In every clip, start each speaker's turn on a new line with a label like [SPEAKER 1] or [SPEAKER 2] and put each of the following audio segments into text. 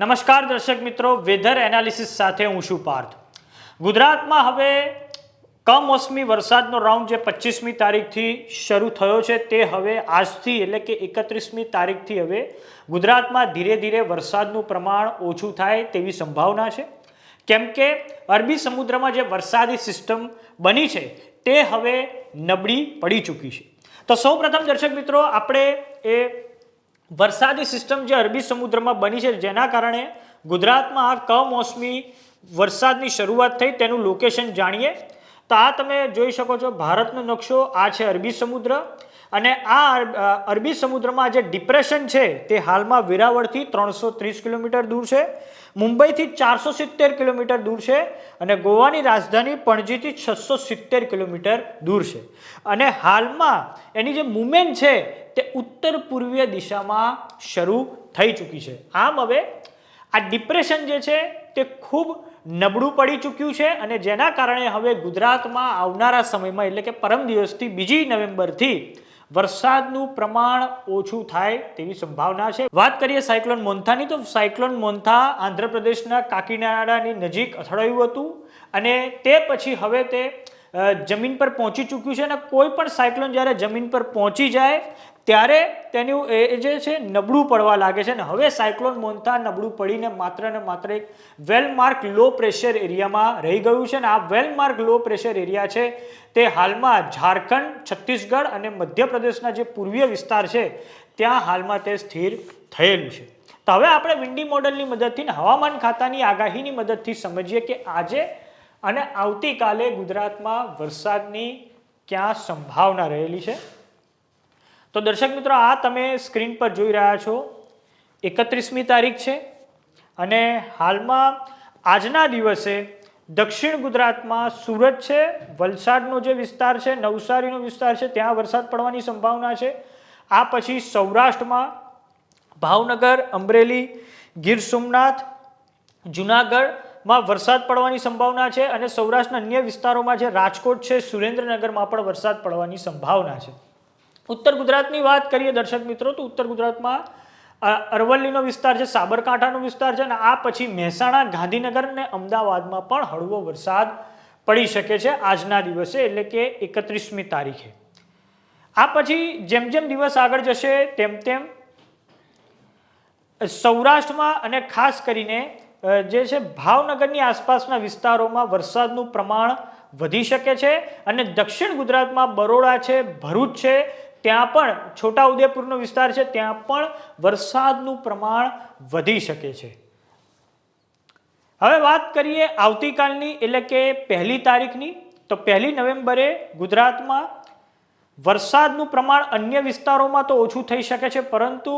[SPEAKER 1] નમસ્કાર દર્શક મિત્રો, વેધર એનાલિસિસ સાથે હું છું પાર્થ. ગુજરાતમાં હવે કમોસમી વરસાદનો રાઉન્ડ જે પચીસમી તારીખથી શરૂ થયો છે તે હવે આજથી એટલે કે એકત્રીસમી તારીખથી હવે ગુજરાતમાં ધીરે ધીરે વરસાદનું પ્રમાણ ઓછું થાય તેવી સંભાવના છે. કેમ કે અરબી સમુદ્રમાં જે વરસાદી સિસ્ટમ બની છે તે હવે નબળી પડી ચૂકી છે. તો સૌપ્રથમ દર્શક મિત્રો, આપણે એ વરસાદી સિસ્ટમ જે અરબી સમુદ્રમાં બની છે, જેના કારણે ગુજરાતમાં આ કમોસમી વરસાદની શરૂઆત થઈ તેનું લોકેશન જાણીએ. તો આ તમે જોઈ શકો છો, ભારતનો નકશો આ છે અરબી સમુદ્ર. અને આ અરબી સમુદ્રમાં જે ડિપ્રેશન છે, તે હાલમાં વેરાવળથી ત્રણસો ત્રીસ કિલોમીટર દૂર છે. મુંબઈથી ચારસો સિત્તેર કિલોમીટર દૂર છે અને ગોવાની રાજધાની પણજીથી છસો સિત્તેર કિલોમીટર દૂર છે. અને હાલમાં એની જે મુમેન્ટ છે તે ઉત્તર પૂર્વીય દિશામાં શરૂ થઈ ચૂકી છે. આમ હવે આ ડિપ્રેશન જે છે તે ખૂબ નબળું પડી ચૂક્યું છે અને જેના કારણે હવે ગુજરાતમાં આવનારા સમયમાં, એટલે કે પરમ દિવસથી બીજી નવેમ્બરથી વરસાદનું પ્રમાણ ઓછું થાય તેવી સંભાવના છે. વાત કરીએ સાયક્લોન મોન્થાની, તો સાયક્લોન મોન્થા આંધ્રપ્રદેશના કાકીનાડાની નજીક અથડાયું હતું અને તે પછી હવે તે જમીન પર પહોંચી ચૂક્યું છે અને કોઈ પણ સાયક્લોન જ્યારે જમીન પર પહોંચી જાય ત્યારે તેનું એ જે છે નબળું પડવા લાગે છે અને હવે સાયક્લોન મોન્થા નબળું પડીને માત્ર ને માત્ર એક વેલમાર્ક લો પ્રેશર એરિયામાં રહી ગયું છે અને આ વેલમાર્ક લો પ્રેશર એરિયા છે તે હાલમાં ઝારખંડ, છત્તીસગઢ અને મધ્યપ્રદેશના જે પૂર્વીય વિસ્તાર છે ત્યાં હાલમાં તે સ્થિર થયેલું છે. તો હવે આપણે વિન્ડી મોડલની મદદથી હવામાન ખાતાની આગાહીની મદદથી સમજીએ કે આજે અને આવતીકાલે ગુજરાતમાં વરસાદની ક્યાં સંભાવના રહેલી છે. તો દર્શક મિત્રો, આ તમે સ્ક્રીન પર જોઈ રહ્યા છો. એકત્રીસમી તારીખ છે અને હાલમાં આજના દિવસે દક્ષિણ ગુજરાતમાં સુરત છે, વલસાડનો જે વિસ્તાર છે, નવસારીનો વિસ્તાર છે, ત્યાં વરસાદ પડવાની સંભાવના છે. આ પછી સૌરાષ્ટ્રમાં ભાવનગર, અમરેલી, ગીર સોમનાથ, જુનાગઢમાં વરસાદ પડવાની સંભાવના છે અને સૌરાષ્ટ્રના અન્ય વિસ્તારોમાં જે રાજકોટ છે, સુરેન્દ્રનગરમાં પણ વરસાદ પડવાની સંભાવના છે. ઉત્તર ગુજરાતની વાત કરીએ દર્શક મિત્રો, તો ઉત્તર ગુજરાતમાં અરવલ્લીનો વિસ્તાર છે, સાબરકાંઠાનો વિસ્તાર છે, અને આ પછી મહેસાણા, ગાંધીનગર અને અમદાવાદમાં પણ હળવો વરસાદ પડી શકે છે આજના દિવસે, એટલે કે એકત્રીસમી તારીખે. આ પછી જેમ જેમ દિવસ આગળ જશે, તેમ તેમ, સૌરાષ્ટ્રમાં અને ખાસ કરીને જે છે ભાવનગરની આસપાસના વિસ્તારોમાં વરસાદનું પ્રમાણ વધી શકે છે, અને દક્ષિણ ગુજરાતમાં બરોડા છે, ભરૂચ છે ત્યાં પણ છોટાઉદેપુરનો વિસ્તાર છે, ત્યાં પણ વરસાદનું પ્રમાણ વધી શકે છે. હવે વાત કરીએ આવતીકાલની, એટલે કે પહેલી તારીખની, તો પહેલી નવેમ્બરે ગુજરાતમાં વરસાદનું પ્રમાણ અન્ય વિસ્તારોમાં તો ઓછું થઈ શકે છે, પરંતુ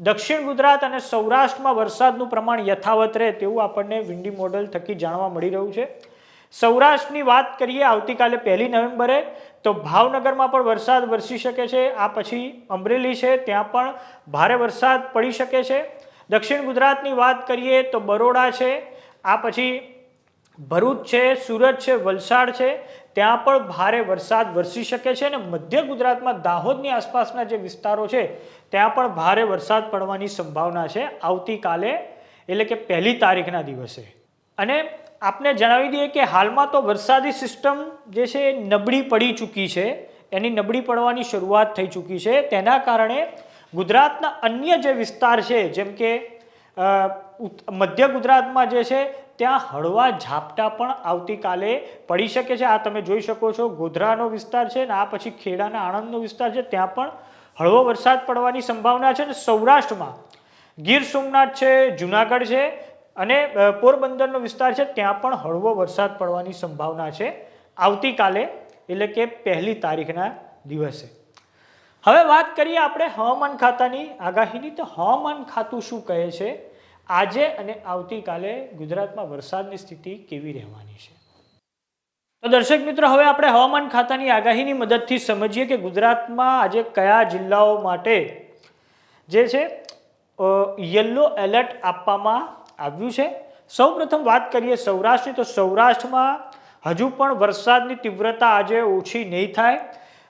[SPEAKER 1] દક્ષિણ ગુજરાત અને સૌરાષ્ટ્રમાં વરસાદનું પ્રમાણ યથાવત રહે તેવું આપણને વિન્ડી મોડલ થકી જાણવા મળી રહ્યું છે. સૌરાષ્ટ્રની વાત કરીએ, આવતીકાલે પહેલી નવેમ્બરે, તો ભાવનગરમાં પણ વરસાદ વરસી શકે છે, આ પછી અમરેલી છે, ત્યાં પણ ભારે વરસાદ પડી શકે છે. દક્ષિણ ગુજરાતની વાત કરીએ, તો બરોડા છે, આ પછી ભરૂચ છે, સુરત છે, વલસાડ છે, ત્યાં પણ ભારે વરસાદ વરસી શકે છે અને મધ્ય ગુજરાતમાં દાહોદની આસપાસના જે વિસ્તારો છે, ત્યાં પણ ભારે વરસાદ પડવાની સંભાવના છે, આવતીકાલે, એટલે કે પહેલી તારીખના દિવસે. અને આપને જણાવી દઈએ કે હાલમાં તો વરસાદી સિસ્ટમ જે છે એ નબળી પડી ચૂકી છે. એની નબળી પડવાની શરૂઆત થઈ ચૂકી છે. તેના કારણે ગુજરાતના અન્ય જે વિસ્તાર છે, જેમ કે મધ્ય ગુજરાતમાં જે છે, ત્યાં હળવા ઝાપટા પણ આવતીકાલે પડી શકે છે. આ તમે જોઈ શકો છો, ગોધરાનો વિસ્તાર છે ને આ પછી ખેડાના આણંદનો વિસ્તાર છે, ત્યાં પણ હળવો વરસાદ પડવાની સંભાવના છે. ને સૌરાષ્ટ્રમાં ગીર સોમનાથ છે, જુનાગઢ છે અને પોરબંદરનો વિસ્તાર છે, ત્યાં પણ હળવો વરસાદ પડવાની સંભાવના છે. આવતીકાલે, એટલે કે પહેલી તારીખના દિવસે. હવે વાત કરીએ આપણે હવામાન ખાતાની આગાહીની. તો હવામાન ખાતું શું કહે છે? આજે અને આવતીકાલે ગુજરાતમાં વરસાદની સ્થિતિ કેવી રહેવાની છે? તો દર્શક મિત્રો, હવે આપણે હવામાન ખાતાની આગાહીની મદદથી સમજીએ કે ગુજરાતમાં આજે કયા જિલ્લાઓ માટે જે છે યલો એલર્ટ આપવામાં આવ્યું છે. સૌપ્રથમ વાત કરીએ સૌરાષ્ટ્રની, તો સૌરાષ્ટ્રમાં હજુ પણ વરસાદની તીવ્રતા આજે ઓછી નહીં થાય.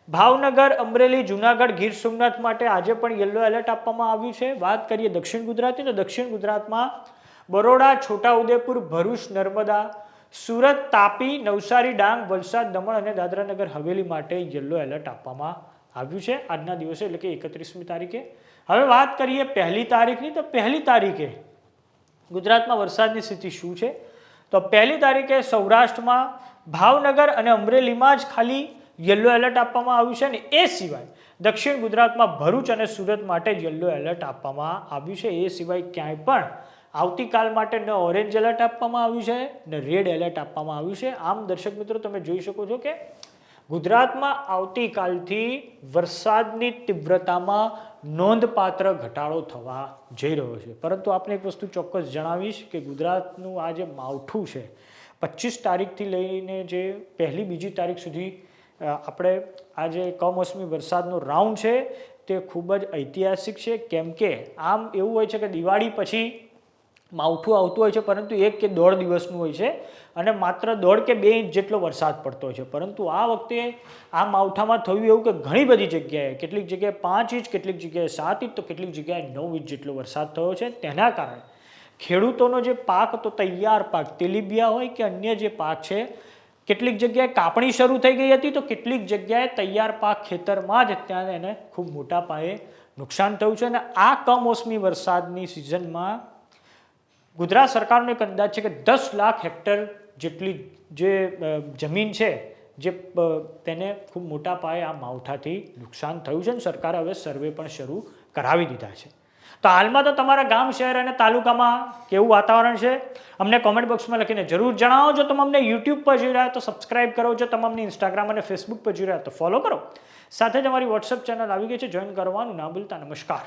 [SPEAKER 1] ભાવનગર, અમરેલી, જુનાગઢ, ગીર સોમનાથ માટે આજે પણ યલો એલર્ટ આપવામાં આવ્યું છે. વાત કરીએ દક્ષિણ ગુજરાતની, તો દક્ષિણ ગુજરાતમાં બરોડા, છોટાઉદેપુર, ભરૂચ, નર્મદા, સુરત, તાપી, નવસારી, ડાંગ, વલસાડ, દમણ અને દાદરાનગર હવેલી માટે યલો એલર્ટ આપવામાં આવ્યું છે. આજના દિવસે એટલે કે એકત્રીસમી તારીખે. હવે વાત કરીએ પહેલી તારીખની, તો પહેલી તારીખે ગુજરાતમાં વરસાદની સ્થિતિ શું છે? તો પહેલી તારીખે સૌરાષ્ટ્રમાં ભાવનગર અને અમરેલીમાં જ ખાલી યલો એલર્ટ આપવામાં આવ્યું છે અને એ સિવાય દક્ષિણ ગુજરાતમાં ભરૂચ અને સુરત માટે જ યલો એલર્ટ આપવામાં આવ્યું છે. એ સિવાય ક્યાંય પણ આવતીકાલ માટે ન ઓરેન્જ એલર્ટ આપવામાં આવ્યું છે, ને રેડ એલર્ટ આપવામાં આવ્યું છે. આમ દર્શક મિત્રો, તમે જોઈ શકો છો કે ગુજરાતમાં આવતીકાલથી વરસાદની તીવ્રતામાં નોંધપાત્ર ઘટાડો થવા જઈ રહ્યો છે. પરંતુ આપણે એક વસ્તુ ચોક્કસ જણાવીશ કે ગુજરાતનું આ જે માવઠું છે, પચીસ તારીખથી લઈને જે પહેલી બીજી તારીખ સુધી આપણે આ જે કમોસમી વરસાદનો રાઉન્ડ છે તે ખૂબ જ ઐતિહાસિક છે. કેમ કે આમ એવું હોય છે કે દિવાળી પછી માવઠું આવતું હોય છે, પરંતુ એક કે દોઢ દિવસનું હોય છે અને માત્ર દોઢ કે બે ઇંચ જેટલો વરસાદ પડતો હોય છે. પરંતુ આ વખતે આ માવઠામાં થયું એવું કે ઘણી બધી જગ્યાએ, કેટલીક જગ્યાએ પાંચ ઇંચ, કેટલીક જગ્યાએ સાત ઇંચ, તો કેટલીક જગ્યાએ નવ ઇંચ જેટલો વરસાદ થયો છે. તેના કારણે ખેડૂતોનો જે પાક હતો તૈયાર પાક, તેલીબિયા હોય કે અન્ય જે પાક છે, કેટલીક જગ્યાએ કાપણી શરૂ થઈ ગઈ હતી, તો કેટલીક જગ્યાએ તૈયાર પાક ખેતરમાં જ ત્યાં એને ખૂબ મોટા પાયે નુકસાન થયું છે. અને આ કમોસમી વરસાદની સિઝનમાં ગુજરાત સરકારનો એક અંદાજ છે કે દસ લાખ હેક્ટર જેટલી જે જમીન છે, જે તેને ખૂબ મોટા પાયે આ માવઠાથી નુકસાન થયું છે અને સરકારે હવે સર્વે પણ શરૂ કરાવી દીધા છે. તો હાલમાં તો તમારા ગામ, શહેર અને તાલુકામાં કેવું વાતાવરણ છે? અમને કોમેન્ટ બોક્સમાં લખીને જરૂર જણાવો. જો તમે અમને યુટ્યુબ પર જોઈ રહ્યા તો સબસ્ક્રાઇબ કરો. જો તમે અમને ઇન્સ્ટાગ્રામ અને ફેસબુક પર જોઈ રહ્યા તો ફોલો કરો. સાથે જ અમારી વોટ્સઅપ ચેનલ આવી ગઈ છે. જોઈન કરવાનું ના ભૂલતા. નમસ્કાર.